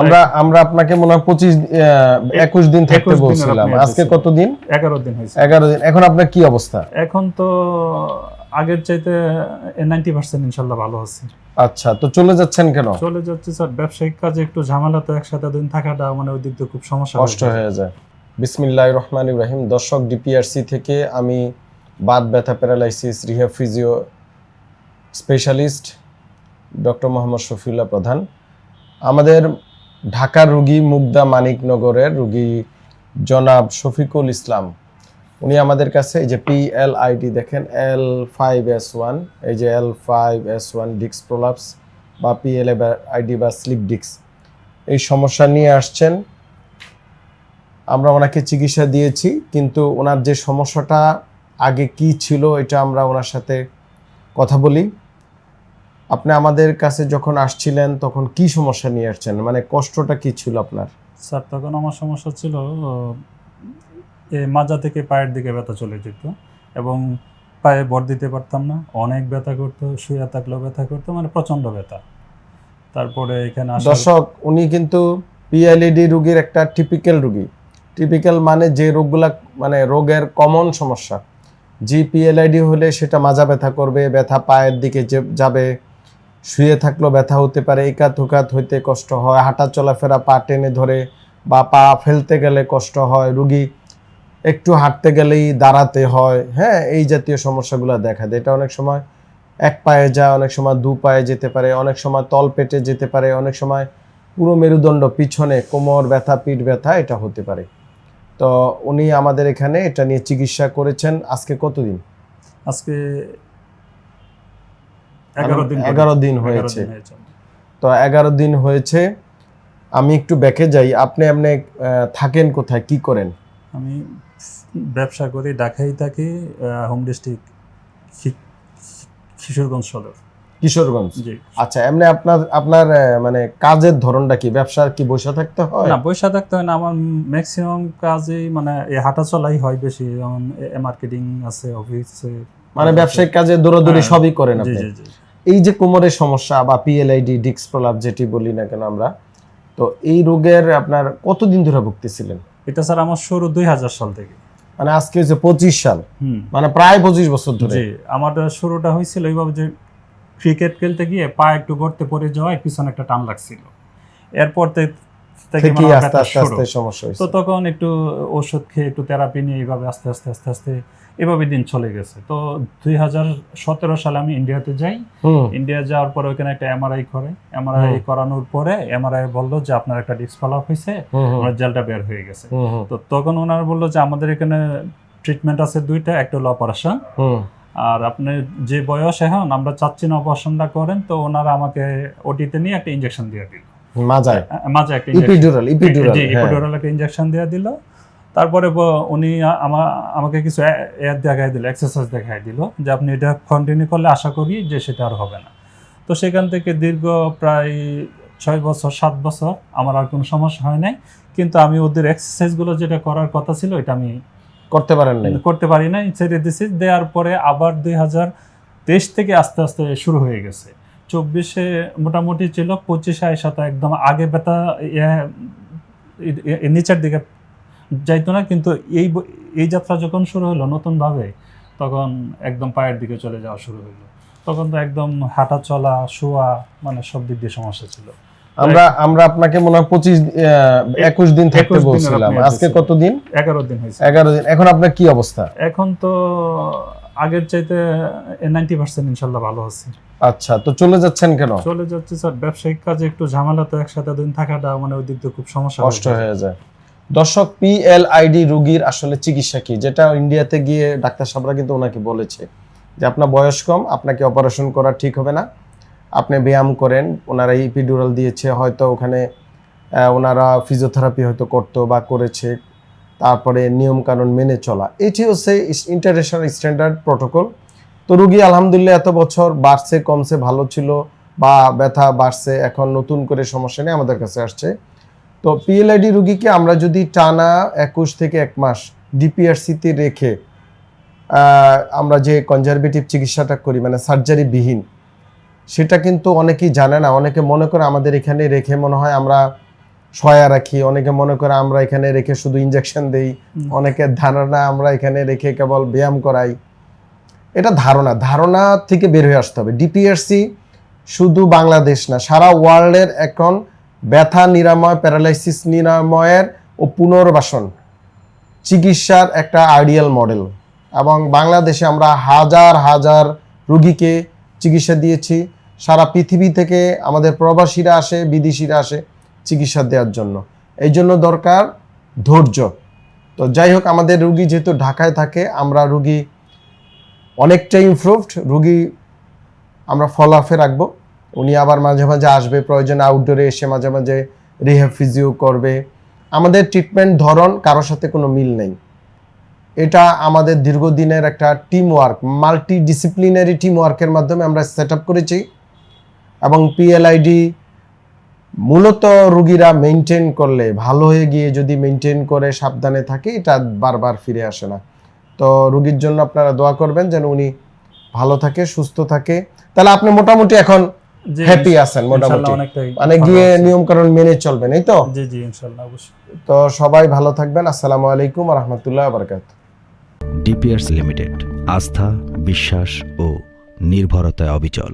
আমরা আমরা আপনাকে মনে হয় পঁচিশ একুশ দিন থাকতে বলছিলাম। আজকে। কত দিন এগারো দিন হয়েছে। এগারো দিন। এখন আপনার কি অবস্থা? এখন তো আগের চাইতে নাইনটি পার্সেন্ট ইনশাল্লাহ ভালো আছে। আচ্ছা তো চলে যাচ্ছেন কেন? চলে যাচ্ছে স্যার ব্যবসায়িক কাজে একটু ঝামেলা তো একসাথে দিন থাকাটা মানে ওই দিক দিয়ে খুব সমস্যা কষ্ট হয়ে যায়। বিসমিল্লাহ রহমান ইব্রাহিম দর্শক ডিপিআরসি থেকে আমি বাত ব্যথা paralysis rehab physio specialist doctor Mohammad Shafiullah প্রধান। আমাদের ঢাকার রুগী মুগদা মানিকনগরের রুগী জনাব শফিকুল ইসলাম। উনি আমাদের কাছে এই যে পি এল আইডি দেখেন এল ফাইভ এস ওয়ান এই যে L five S one discs prolapse বা পি এল আইডি বা স্লিপ ডিক্স এই সমস্যা নিয়ে আসছেন। আমরা ওনাকে চিকিৎসা দিয়েছি, কিন্তু ওনার যে সমস্যাটা আগে কি ছিল, এটা আমরা ওনার সাথে কথা বলি। আপনি আমাদের কাছে যখন আসছিলেন তখন কি সমস্যা নিয়ে আসছেন? মানে কষ্টটা কি ছিল আপনার? স্যার তখন আমার সমস্যা ছিল মাজা থেকে পায়ের দিকে ব্যথা চলে যেত এবং পায়ে ভর দিতে পারতাম না। অনেক ব্যথা করতো শুয়ে থাকলেও ব্যথা করতো মানে প্রচণ্ড ব্যথা। তারপরে এখানে দর্শক উনি কিন্তু পিএলইডি রুগীর একটা টিপিক্যাল রুগী। টিপিক্যাল মানে যে রোগগুলা মানে রোগের কমন সমস্যা। জি পিএলআইডি হলে সেটা মাজা ব্যথা করবে ব্যথা পায়ের দিকে যাবে শুয়ে থাকলেও ব্যথা হতে পারে, একাত হুকাত হইতে কষ্ট হয়, হাঁটা চলাফেরা পা টেনে ধরে বা পা ফেলতে গেলে কষ্ট হয়, রুগী একটু হাঁটতে গেলেই দাঁড়াতে হয়। হ্যাঁ এই জাতীয় সমস্যাগুলো দেখা দেয়। এটা অনেক সময় এক পায়ে যায়, অনেক সময় দু পায়ে যেতে পারে, অনেক সময় তল পেটে যেতে পারে, অনেক সময় পুরো মেরুদণ্ড পিছনে, কোমর ব্যথা, পিঠ ব্যথা, এটা হতে পারে। তো উনি আমাদের এখানে এটা নিয়ে চিকিৎসা করেছেন। আজকে কতদিন? আজকে এগারো দিন হয়েছে। তো এগারো দিন হয়েছে। আমি একটু ব্যাকে যাই। আপনি আপনি থাকেন কোথায়? কি করেন? আমি ব্যবসা করি ঢাকায় থাকি হোম ডিস্ট্রিক্ট কিশোরগঞ্জ সদর। কিশোরগঞ্জ? আচ্ছা এমনি আপনার আপনার মানে কাজের ধরনটা কি? ব্যবসার কি বসে থাকতে হয়? না বৈশা থাকতে হয় না। আমার ম্যাক্সিমাম কাজেই মানে হাঁটা চলাই হয় বেশি। যেমন মার্কেটিং আছে অফিসে মানে ব্যবসায়িক কাজে দৌড়াদৌড়ি হ্যাঁ, সবই করেন আপনি? এই যে কোমরের সমস্যা বা পিএলআইডি ডিক্স প্রলাপ যেটি বলি না কেন আমরা তো এই রোগের আপনার কতদিন ধরে ভুগতেছিলেন? এটা স্যার আমার শুরু দুই হাজার সাল থেকে। মানে আজকে হচ্ছে পঁচিশ সাল। মানে প্রায় পঁচিশ বছর ধরে। আমার শুরুটা হয়েছিল এইভাবে যে ক্রিকেট খেলতে গিয়ে পা একটু গড়তে পড়ে যাওয়ায় পিছনে একটা টান লাগছিল। এরপর থেকে আস্তে আস্তে আস্তে সমস্যা তো তখন একটু ওষুধ খেয়ে একটু থেরাপি নিয়ে এইভাবে আস্তে আস্তে আস্তে আস্তে এভাবে দিন চলে গেছে। তো দুই হাজার সতেরো সালে আমি ইন্ডিয়াতে যাই। ইন্ডিয়া যাওয়ার পরে ওখানে একটা এমআরআই করে। এমআরআই করানোর পরে এমআরআই বলল যে আপনার একটা ডিস্ক ফলাপ হয়েছে জেলটা বের হয়ে গেছে। তো তখন ওনার বলল যে আমাদের এখানে ট্রিটমেন্ট আছে দুইটা একটা হলো অপারেশন আর আপনি যে বয়স এখন আমরা চাচ্ছি না অপারেশনটা করেন। তো ওনারা আমাকে ওটিতে নিয়ে একটা ইনজেকশন দিয়ে দিল। মাজায়। মাঝে একটা ইপিডুরাল ইপিডুরাল হ্যাঁ। ইপিডুরাল একটা ইনজেকশন দিয়ে দিল। তারপরে উনি আমা আমাকে কিছু অ্যাড দেখাই দিল এক্সারসাইজ দেখাই দিল যে আপনি এটা কন্টিনিউ করলে আশা করি যে সেটা আর হবে না। তো সেখান থেকে দীর্ঘ প্রায় ছয় বছর সাত বছর আমার আর কোনো সমস্যা হয় নাই। কিন্তু আমি ওদের এক্সারসাইজগুলো যেটা করার কথা ছিল এটা আমি করতে পারেন নাই। করতে পারি নাই ছেড়ে দিয়েছি দেওয়ার পরে আবার দুই হাজার তেইশ থেকে আস্তে আস্তে শুরু হয়ে গেছে। চব্বিশে মোটামুটি ছিল পঁচিশে আয়সা তো একদম আগে ব্যথা ইয়ে, নিচের দিকে যাইতো না কিন্তু এই এই যাত্রা যখন শুরু হলো নতুনভাবে তখন একদম পায়ের দিকে চলে যাওয়া শুরু হলো তখন তো একদম হাঁটা চলা শোয়া মানে সব দিক দিয়ে সমস্যা ছিল। আমরা আমরা আপনাকে মনে হয় পঁচিশ একুশ দিন থাকতে বলছিলাম। আজকে এসেছেন। কতদিন এগারো দিন হয়েছে। এগারো দিন। এখন আপনার কি অবস্থা? এখন তো আগের চাইতে নাইনটি পার্সেন্ট ইনশাল্লাহ ভালো আছে। আচ্ছা তো চলে যাচ্ছেন কেন? চলে যাচ্ছে স্যার ব্যবসায়িক কাজে একটু ঝামেলা তো একসাথে দিন থাকাটা মানে ওই দিক দিয়ে খুব সমস্যা কষ্ট হয়ে যায়। দর্শক পিএলআইডি রোগীর আসলে চিকিৎসা কি? যেটা ইন্ডিয়াতে গিয়ে ডাক্তার সাহেবরা কিন্তু ওনাকে বলেছে যে আপনার বয়স কম আপনাকে অপারেশন করা ঠিক হবে না। আপনি ব্যায়াম করেন ওনারা ইপিডুরাল দিয়েছে হয়তো ওখানে ওনারা ফিজিওথেরাপি হয়তো করতো বা করেছে। তারপরে নিয়ম কানুন মেনে চলা। এটি হচ্ছে ইন্টারন্যাশনাল স্ট্যান্ডার্ড প্রোটোকল তো রুগী আলহামদুলিল্লাহ এত বছর বাড়ছে, কমছে, ভালো ছিল বা ব্যথা বাড়ছে, এখন নতুন করে সমস্যা নেই আমাদের কাছে আসছে। তো পিএলআইডি রুগীকে আমরা যদি টানা একুশ থেকে এক মাস ডিপিআরসিতে রেখে আমরা যে কনজারভেটিভ চিকিৎসাটা করি মানে সার্জারি বিহীন সেটা কিন্তু অনেকেই জানে না। অনেকে মনে করে আমাদের এখানে রেখে মনে হয় আমরা সয়া রাখি। অনেকে মনে করে আমরা এখানে রেখে শুধু ইঞ্জেকশন দেই। অনেকের ধারণা আমরা এখানে রেখে কেবল ব্যায়াম করাই। এটা ধারণা। ধারণা থেকে বের হয়ে আসতে হবে। ডিপিআরসি শুধু বাংলাদেশ না সারা ওয়ার্ল্ডের এখন ব্যথা নিরাময় প্যারালাইসিস নিরাময়ের ও পুনর্বাসন চিকিৎসার একটা আইডিয়াল মডেল এবং বাংলাদেশে আমরা হাজার হাজার রুগীকে চিকিৎসা দিয়েছি। সারা পৃথিবী থেকে আমাদের প্রবাসীরা আসে বিদেশিরা আসে। চিকিৎসা দেওয়ার জন্য। এই জন্য দরকার ধৈর্য। তো যাই হোক, আমাদের রুগী যেহেতু ঢাকায় থাকে, আমরা রুগী অনেকটাই ইমপ্রুভড রুগী আমরা ফলাফে রাখব। উনি আবার মাঝে মাঝে আসবে, প্রয়োজনে আউটডোরে এসে মাঝে মাঝে রিহ্যাব ফিজিও করবে। আমাদের ট্রিটমেন্ট ধরন কারোর সাথে কোনো মিল নেই। এটা আমাদের দীর্ঘদিনের একটা team work multi disciplinary team ওয়ার্কের মাধ্যমে আমরা সেট আপ করেছি এবং পিএলআইডি মূলত রুগীরা মেনটেন করলে ভালো হয়ে গিয়ে যদি মেনটেন করে সাবধানে থাকে এটা বারবার ফিরে আসে না। তো রুগীর জন্য আপনারা দোয়া করবেন যেন উনি ভালো থাকে সুস্থ থাকে। তাহলে আপনি মোটামুটি এখন হ্যাপি আছেন মোটামুটি। মানে গিয়ে নিয়ম নিয়মকানুন মেনে চলবেন এই তো? জি জি ইনশাল্লাহ অবশ্যই। তো সবাই ভালো থাকবেন আসসালামু আলাইকুম রহমতুল্লাহ বারকাত ডিপিআরস লিমিটেড আস্থা বিশ্বাস ও নির্ভরতায় অবিচল।